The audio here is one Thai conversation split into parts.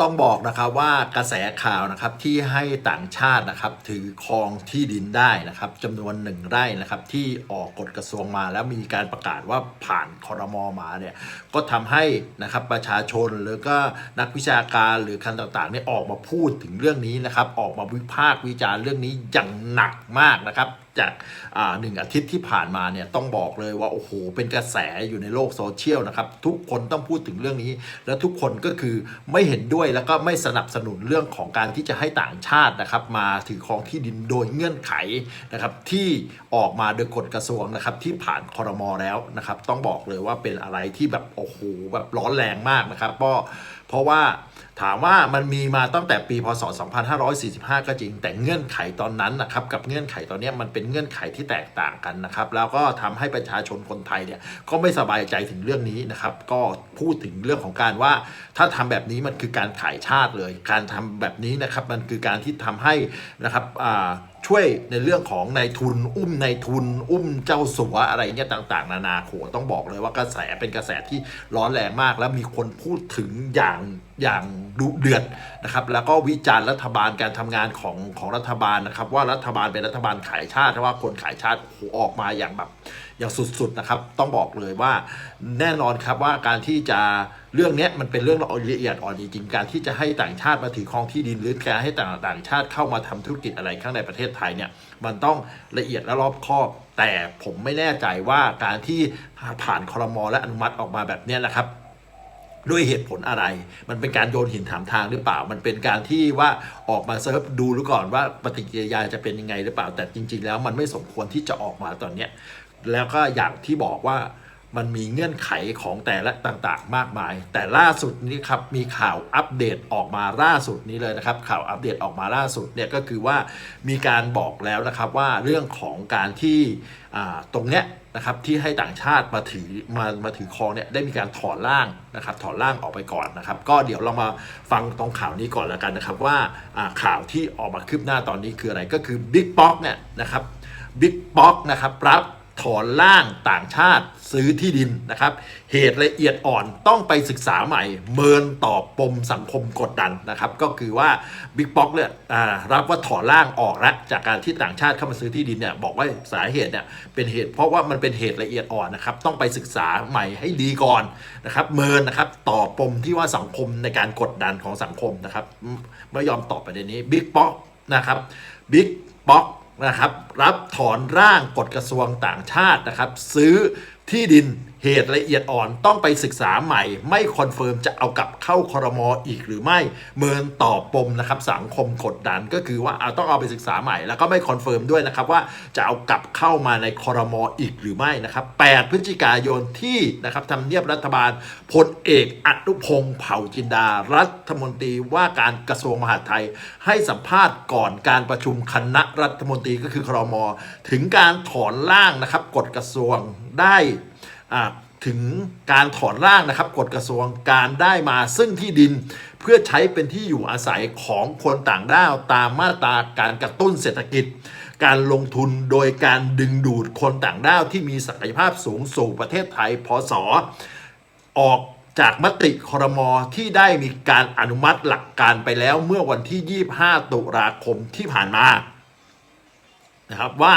ต้องบอกนะครับว่ากระแสข่าวนะครับที่ให้ต่างชาตินะครับถือครองที่ดินได้นะครับจำนวนหนึ่งไร่นะครับที่ออกกฎกระทรวงมาแล้วมีการประกาศว่าผ่านคอรมอมาเนี่ยก็ทำให้นะครับประชาชนหรือก็นักวิชาการหรือคันต่างๆเนี่ยออกมาพูดถึงเรื่องนี้นะครับออกมาวิพากษ์วิจารณ์เรื่องนี้อย่างหนักมากนะครับ จากอ่าหนึ่งอาทิตย์ที่ผ่านมาเนี่ยต้องบอกเลยว่า โอ้โห เป็นกระแสอยู่ในโลกโซเชียลนะครับ ทุกคนต้องพูดถึงเรื่องนี้ และทุกคนก็คือไม่เห็นด้วยแล้วก็ไม่สนับสนุนเรื่องของการที่จะให้ต่างชาตินะครับ มาถือครองที่ดินโดยเงื่อนไขนะครับที่ออกมาโดยกฎกระทรวงนะครับที่ผ่านคอรมอแล้วนะครับ ต้องบอกเลยว่าเป็นอะไรที่แบบโอ้โหแบบร้อนแรงมากนะครับเพราะเพราะว่าถามว่ามันมีมาตั้งแต่ปีพศ 2545 ก็จริง แต่เงื่อนไขตอนนั้นนะครับกับเงื่อนไขตอนนี้มันเป็นเงื่อนไขที่แตกต่างกันนะครับแล้วก็ทำให้ประชาชนคนไทยเนี่ยก็ไม่สบายใจถึงเรื่องนี้นะครับก็พูดถึงเรื่องของการว่า ถ้าทำแบบนี้มันคือการขายชาติเลย การทำแบบนี้นะครับมันคือการที่ทำให้นะครับอ่า ช่วยในเรื่องของนายทุน อุ้มนายทุน อุ้มเจ้าสัวอะไรเนี่ยต่าง ๆ นานาโขต้องบอกเลยว่ากระแสเป็นกระแสที่ร้อนแรงมาก แล้วมีคนพูดถึงอย่างอย่างดุเดือดนะครับ แล้วก็วิจารณ์รัฐบาลการทำงานของของรัฐบาลนะครับ ว่ารัฐบาลเป็นรัฐบาลขายชาติเพราะว่าคนขายชาติออกมาอย่างแบบ อย่างสุดๆนะครับ ต้องบอกเลยว่าแน่นอนครับว่าการที่จะเรื่องนี้มันเป็นเรื่องละเอียดอ่อนจริงๆการที่จะให้ต่างชาติมาถือครองที่ดินหรือการให้ต่างต่างชาติเข้ามาทำธุรกิจอะไรข้างในประเทศไทยเนี่ยมันต้องละเอียดและรอบคอบแต่ผมไม่แน่ใจว่าการที่ผ่านคอรมอและอนุมัติออกมาแบบนี้นะครับ ด้วยเหตุผลอะไร มันเป็นการโยนหินถามทางหรือเปล่า มันเป็นการที่ว่าออกมาเซิร์ฟดูรือก่อนว่าปฏิกิริยาจะเป็นยังไงหรือเปล่า แต่จริง ๆ แล้วมันไม่สมควรที่จะออกมาตอนเนี้ยแล้วก็อย่างที่บอกว่ามันมีเงื่อนไขของแต่ละต่างๆ มากมาย แต่ล่าสุดนี้ครับมีข่าวอัปเดตออกมาล่าสุดนี้เลยนะครับ ข่าวอัปเดตออกมาล่าสุดเนี่ยก็คือว่ามีการบอกแล้วนะครับว่าเรื่องของการที่ตรงเนี้ย นะครับที่ให้ต่างชาติมาถือมามาถือครองเนี่ยได้มีการถอนร่างนะครับถอนร่างออกไปก่อนนะครับ ก็เดี๋ยวเรามาฟังตรงข่าวนี้ก่อนแล้วกันนะครับว่าอ่าข่าวที่ออกมาคืบหน้าตอนนี้คืออะไรก็คือบิ๊กป๊อกเนี่ยนะครับบิ๊กป๊อกนะครับรับ ถอนร่างต่างชาติซื้อที่ดินนะครับ เหตุละเอียดอ่อนต้องไปศึกษาใหม่ เมินตอบปมสังคมกดดันนะครับ ก็คือว่าบิ๊กป๊อกเนี่ยรับว่าถอนร่างออกแล้วจากการที่ต่างชาติเข้ามาซื้อที่ดินเนี่ยบอกว่าสาเหตุเนี่ยเป็นเหตุเพราะว่ามันเป็นเหตุละเอียดอ่อนนะครับ ต้องไปศึกษาใหม่ให้ดีก่อนนะครับ เมินนะครับต่อปมที่ว่าสังคมในการกดดันของสังคมนะครับไม่ยอมตอบประเด็นนี้บิ๊กป๊อกนะครับบิ๊กป๊อก นะครับ รับถอนร่างกฎกระทรวงต่างชาตินะครับ ซื้อที่ดินเหตุละเอียดอ่อนต้องไปศึกษาใหม่ ไม่คอนเฟิร์มจะเอากลับเข้าคอรมออีกหรือไม่เมินตอบปมนะครับสังคมกดดันก็คือว่าเอาต้องเอาไปศึกษาใหม่ แล้วก็ไม่คอนเฟิร์มด้วยนะครับว่าจะเอากลับเข้ามาในคอรมออีกหรือไม่นะครับ 8 พฤศจิกายนที่นะครับทำเนียบรัฐบาลพลเอกอนุพงศ์เผ่าจินดา รัฐมนตรีว่าการกระทรวงมหาดไทย ให้สัมภาษณ์ก่อนการประชุมคณะรัฐมนตรีก็คือครมอถึงการถอนร่างนะครับกฎกระทรวงได้ ถึงการถอนร่างนะครับกฎกระทรวงการได้มาซึ่งที่ดิน เพื่อใช้เป็นที่อยู่อาศัยของคนต่างด้าวตามมาตราการกระตุ้นเศรษฐกิจ การลงทุนโดยการดึงดูดคนต่างด้าวที่มีศักยภาพสูงสู่ประเทศไทยพศออกจากมติครมที่ได้มีการอนุมัติหลักการไปแล้วเมื่อวันที่ 25 ตุลาคมที่ผ่านมานะครับว่า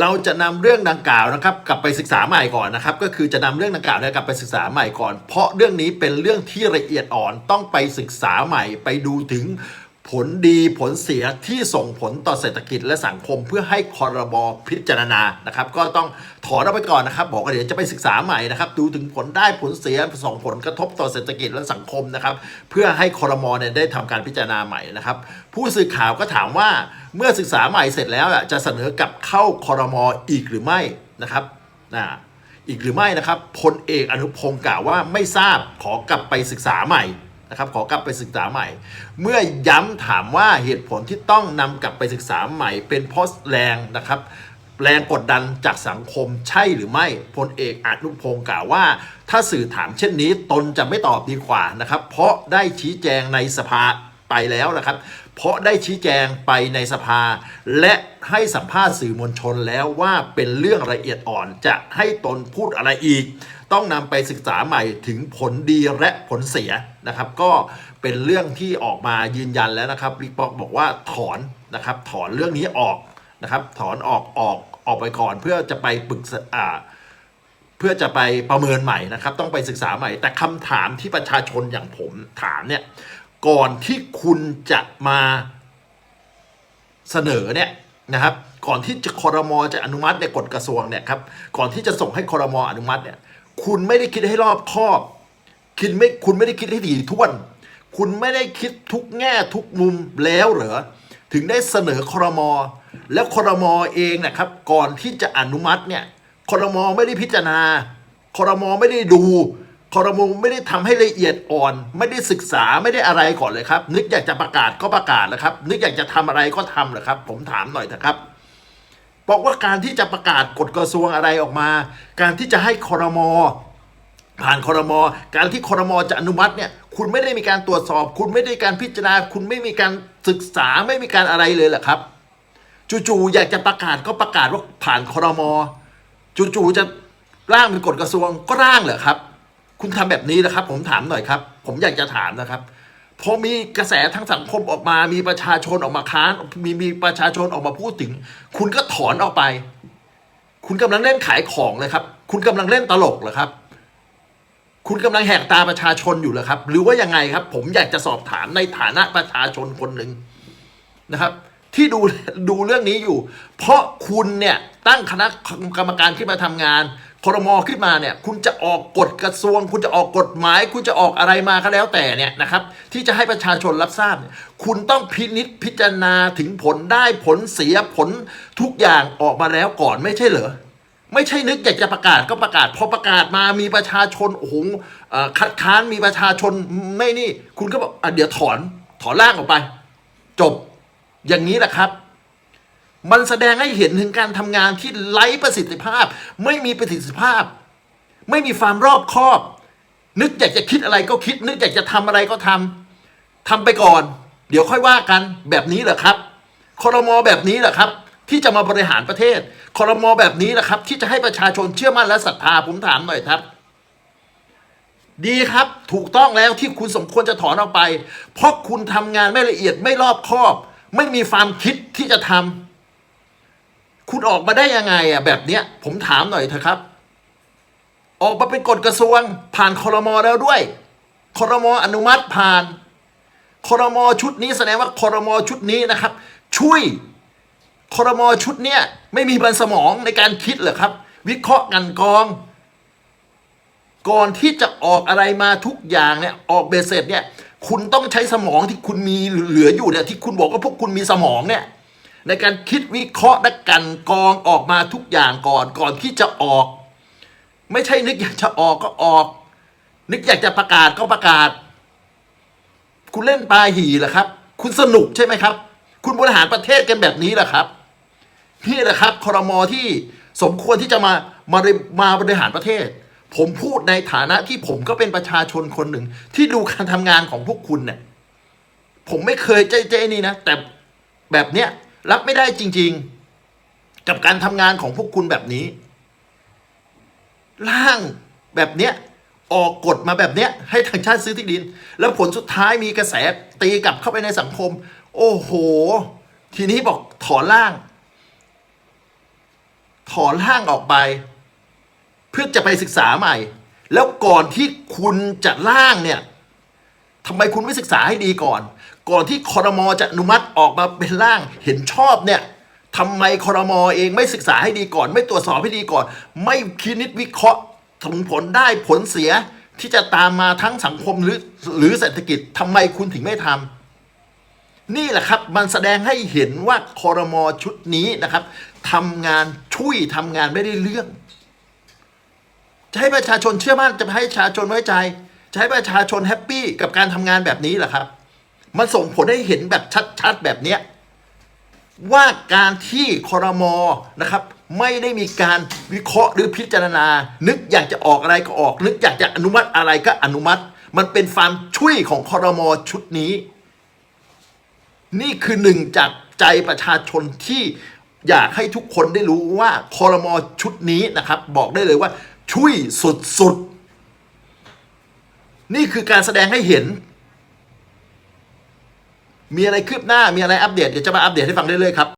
เราจะนำเรื่องดังกล่าวนะครับกลับไปศึกษาใหม่ก่อนนะครับ ก็คือจะนำเรื่องดังกล่าวเนี่ยกลับไปศึกษาใหม่ก่อน เพราะเรื่องนี้เป็นเรื่องที่ละเอียดอ่อนต้องไปศึกษาใหม่ไปดูถึง ผลดีผลเสียที่ส่งผลต่อเศรษฐกิจและสังคมเพื่อให้คอรบพิจารณานะครับ ก็ต้องถอนเอาไปก่อนนะครับ บอกว่าเดี๋ยวจะไปศึกษาใหม่นะครับ ดูถึงผลได้ผลเสียส่งผลกระทบต่อเศรษฐกิจและสังคมนะครับ เพื่อให้คอรมอเนี่ยได้ทำการพิจารณาใหม่นะครับ ผู้สื่อข่าวก็ถามว่าเมื่อศึกษาใหม่เสร็จแล้วจะเสนอกลับเข้าคอรมออีกหรือไม่นะครับนะอีกหรือไม่นะครับพลเอกอนุพงศ์กล่าวว่าไม่ทราบขอกลับไปศึกษาใหม่ นะครับขอกลับไปศึกษาใหม่ เมื่อย้ำถามว่าเหตุผลที่ต้องนำกลับไปศึกษาใหม่ เป็นเพราะแรงนะครับแรงกดดันจากสังคมใช่หรือไม่พลเอกอนุพงศ์กล่าวว่า ถ้าสื่อถามเช่นนี้ตนจะไม่ตอบดีกว่านะครับ เพราะได้ชี้แจงในสภาไปแล้วนะครับ เพราะได้ชี้แจงไปในสภา และให้สัมภาษณ์สื่อมวลชนแล้วว่าเป็นเรื่องละเอียดอ่อนจะให้ตนพูดอะไรอีก ต้องนำไปศึกษาใหม่ถึงผลดีและผลเสียนะครับ ก็เป็นเรื่องที่ออกมายืนยันแล้วนะครับบิ๊กป๊อกบอกว่าถอนนะครับ ถอนเรื่องนี้ออกนะครับ ถอนออกออกออกไปก่อนเพื่อจะไปปรึกษาเพื่อจะไปประเมินใหม่นะครับ ต้องไปศึกษาใหม่ แต่คำถามที่ประชาชนอย่างผมถามเนี่ยก่อนที่คุณจะมาเสนอเนี่ยนะครับก่อนที่จะคอรมอจะอนุมัติในกฎกระทรวงเนี่ยครับก่อนที่จะส่งให้คอรมออนุมัติเนี่ย คุณไม่ได้คิดให้รอบคอบ คิดไม่คุณไม่ได้คิดให้ถี่ถ้วน คุณไม่ได้คิดทุกแง่ทุกมุมแล้วเหรอถึงได้เสนอคอรมอแล้วคอรมอเองนะครับ ก่อนที่จะอนุมัติเนี่ยคอรมอไม่ได้พิจารณาคอรมอไม่ได้ดูคอรมอไม่ได้ทำให้ละเอียดอ่อน ไม่ได้ศึกษาไม่ได้อะไรก่อนเลยครับ นึกอยากจะประกาศก็ประกาศนะครับ นึกอยากจะทำอะไรก็ทำเหรอครับ ผมถามหน่อยนะครับ บอกว่าการที่จะประกาศกฎกระทรวงอะไรออกมา การที่จะให้คอรมอผ่านคอรมอการที่คอรมอจะอนุมัติเนี่ยคุณไม่ได้มีการตรวจสอบ คุณไม่ได้การพิจารณา คุณไม่มีการศึกษาไม่มีการอะไรเลยเหรอครับจู่ๆอยากจะประกาศก็ประกาศว่าผ่านคอรมอจู่ๆจะร่างเป็นกฎกระทรวงก็ร่างเหรอครับ คุณทำแบบนี้นะครับ ผมถามหน่อยครับ ผมอยากจะถามนะครับ พอมีกระแสทั้งสังคมออกมา มีประชาชนออกมาค้านมีมีประชาชนออกมาพูดถึง คุณก็ถอนออกไป คุณกำลังเล่นขายของเลยครับ คุณกำลังเล่นตลกเหรอครับ คุณกำลังแหกตาประชาชนอยู่เหรอครับ หรือว่ายังไงครับ ผมอยากจะสอบถามในฐานะประชาชนคนหนึ่งนะครับ ที่ดูดูเรื่องนี้อยู่ เพราะคุณเนี่ยตั้งคณะกรรมการขึ้นมาทำงาน ครมอขึ้นมาเนี่ยคุณจะออกกฎกระทรวง คุณจะออกกฎหมาย คุณจะออกอะไรมาก็แล้วแต่เนี่ยนะครับที่จะให้ประชาชนรับทราบเนี่ยคุณต้องพินิจพิจารณาถึงผลได้ผลเสียผลทุกอย่างออกมาแล้วก่อนไม่ใช่เหรอไม่ใช่นึกอยากจะประกาศก็ประกาศ พอประกาศมามีประชาชนโอ้โหเอ่อคัดค้านมีประชาชนไม่นี่ คุณก็บอกอะเดี๋ยวถอนถอนร่างออกไป จบอย่างนี้แหละครับ มันแสดงให้เห็นถึงการทำงานที่ไร้ประสิทธิภาพ ไม่มีประสิทธิภาพ ไม่มีความรอบคอบ นึกอยากจะคิดอะไรก็คิด นึกอยากจะทำอะไรก็ทำทำไปก่อน เดี๋ยวค่อยว่ากันแบบนี้เหรอครับคอรมอแบบนี้เหรอครับ ที่จะมาบริหารประเทศคอรมอแบบนี้แหละครับ ที่จะให้ประชาชนเชื่อมั่นและศรัทธาผมถามหน่อยครับ ดีครับถูกต้องแล้วที่คุณสมควรจะถอนออกไป เพราะคุณทำงานไม่ละเอียดไม่รอบคอบ ไม่มีความคิดที่จะทำ คุณออกมาได้ยังไงอะแบบเนี้ย ผมถามหน่อยเถอะครับ ออกมาเป็นกฎกระทรวง ผ่านคอรมอแล้วด้วยคอรมออนุมัติผ่านคอรมอชุดนี้แสดงว่าคอรมอชุดนี้นะครับ ช่วยคอรมอชุดเนี้ยไม่มีบันสมองในการคิดเหรอครับ วิเคราะห์กันกอง ก่อนที่จะออกอะไรมาทุกอย่างเนี่ยออกเบสเสร็จเนี่ย คุณต้องใช้สมองที่คุณมีเหลืออยู่เนี่ยที่คุณบอกว่าพวกคุณมีสมองเนี่ย ในการคิดวิเคราะห์และกันกองออกมาทุกอย่างก่อนก่อนที่จะออก ไม่ใช่นึกอยากจะออกก็ออก นึกอยากจะประกาศก็ประกาศ คุณเล่นปลาหีเหรอครับ คุณสนุกใช่ไหมครับ คุณบริหารประเทศกันแบบนี้เหรอครับนี่แหละครับครมอที่สมควรที่จะมามามาบริหารประเทศ ผมพูดในฐานะที่ผมก็เป็นประชาชนคนหนึ่ง ที่ดูการทำงานของพวกคุณเนี่ยผมไม่เคยใจใจนี่นะแต่แบบเนี้ย รับไม่ได้จริง ๆ กับการทำงานของพวกคุณแบบนี้ ร่างแบบเนี้ยออกกฎมาแบบเนี้ย ให้ทางชาติซื้อที่ดิน แล้วผลสุดท้ายมีกระแสตีกลับเข้าไปในสังคม โอ้โห ทีนี้บอกถอนร่าง ถอนร่างออกไป เพื่อจะไปศึกษาใหม่ แล้วก่อนที่คุณจะร่างเนี่ยทำไมคุณไม่ศึกษาให้ดีก่อน ก่อนที่คอรมอจะอนุมัติออกมาเป็นร่างเห็นชอบเนี่ยทำไมคอรมอเองไม่ศึกษาให้ดีก่อน ไม่ตรวจสอบให้ดีก่อน ไม่คิดนิดวิเคราะห์ถึงผลได้ผลเสียที่จะตามมาทั้งสังคมหรือหรือเศรษฐกิจทำไมคุณถึงไม่ทำนี่แหละครับมันแสดงให้เห็นว่าคอรมอชุดนี้นะครับทำงานช่วยทำงานไม่ได้เรื่อง จะให้ประชาชนเชื่อมั่นจะให้ประชาชนไว้ใจ จะให้ประชาชนแฮปปี้กับการทำงานแบบนี้เหรอครับ มันส่งผลให้เห็นแบบชัดๆแบบเนี้ยว่าการที่คอรมอนะครับไม่ได้มีการวิเคราะห์หรือพิจารณา นึกอยากจะออกอะไรก็ออก นึกอยากจะอนุมัติอะไรก็อนุมัติ มันเป็นความช่วยของคอรมอชุดนี้ นี่คือหนึ่งจากใจประชาชนที่อยากให้ทุกคนได้รู้ว่าคอรมอชุดนี้นะครับ บอกได้เลยว่าช่วยสุดๆ นี่คือการแสดงให้เห็น มีอะไรคืบหน้ามีอะไรอัปเดตเดี๋ยวจะมาอัปเดตให้ฟังเรื่อยๆครับ